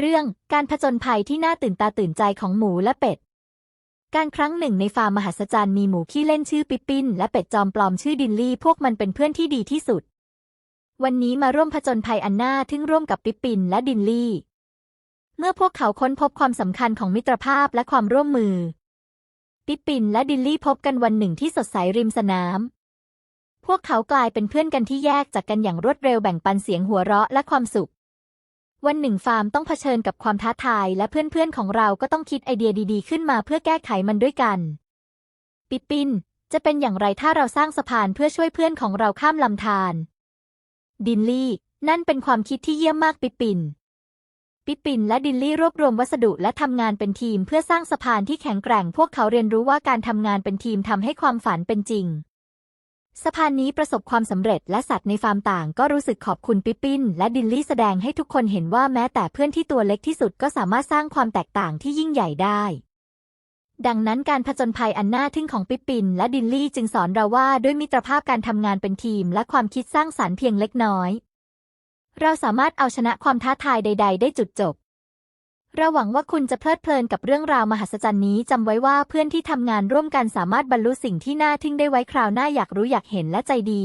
เรื่องการผจญภัยที่น่าตื่นตาตื่นใจของหมูและเป็ด การครั้งหนึ่งในฟาร์มมหัศจรรย์มีหมูขี้เล่นชื่อปิปปินและเป็ดจอมปลอมชื่อดินลี่ พวกมันเป็นเพื่อนที่ดีที่สุด วันนี้มาร่วมผจญภัยอันน่าทึ่งร่วมกับปิปปินและดินลี่ เมื่อพวกเขาค้นพบความสำคัญของมิตรภาพและความร่วมมือ ปิปปินและดินลี่พบกันวันหนึ่งที่สดใสริมสนาม พวกเขากลายเป็นเพื่อนกันที่แยกจากกันอย่างรวดเร็วแบ่งปันเสียงหัวเราะและความสุข วันหนึ่งฟาร์มต้องเผชิญกับความท้าทายและเพื่อนๆของเราก็ต้องคิดไอเดียดีๆ ขึ้นมาเพื่อแก้ไขมันด้วยกัน ปิปินจะเป็นอย่างไรถ้าเราสร้างสะพานเพื่อช่วยเพื่อนของเราข้ามลำธารดินลี่ นั่นเป็นความคิดที่เยี่ยมมากปิปินปิปปินและดินลี่รวบรวมวัสดุและทำงานเป็นทีมเพื่อสร้างสะพานที่แข็งแกร่ง พวกเขาเรียนรู้ว่าการทำงานเป็นทีมทำให้ความฝันเป็นจริง สะพานนี้ประสบความสำเร็จและสัตว์ในฟาร์มต่างก็รู้สึกขอบคุณปิปปินและดินลี่แสดงให้ทุกคนเห็นว่าแม้แต่เพื่อนที่ตัวเล็กที่สุดก็สามารถสร้างความแตกต่างที่ยิ่งใหญ่ได้ ดังนั้นการผจญภัยอันน่าทึ่งของปิปปิน และดินลี่จึงสอนเราว่าด้วยมิตรภาพการทำงานเป็นทีม และความคิดสร้างสรรค์เพียงเล็กน้อย เราสามารถเอาชนะความท้าทายใด ๆ ได้จุดจบ เราหวังว่าคุณจะเพลิดเพลินกับเรื่องราวมหัศจรรย์นี้จำไว้ว่าเพื่อนที่ทำงานร่วมกันสามารถบรรลุสิ่งที่น่าทึ่งได้ไว้คราวหน้าอยากรู้อยากเห็นและใจดี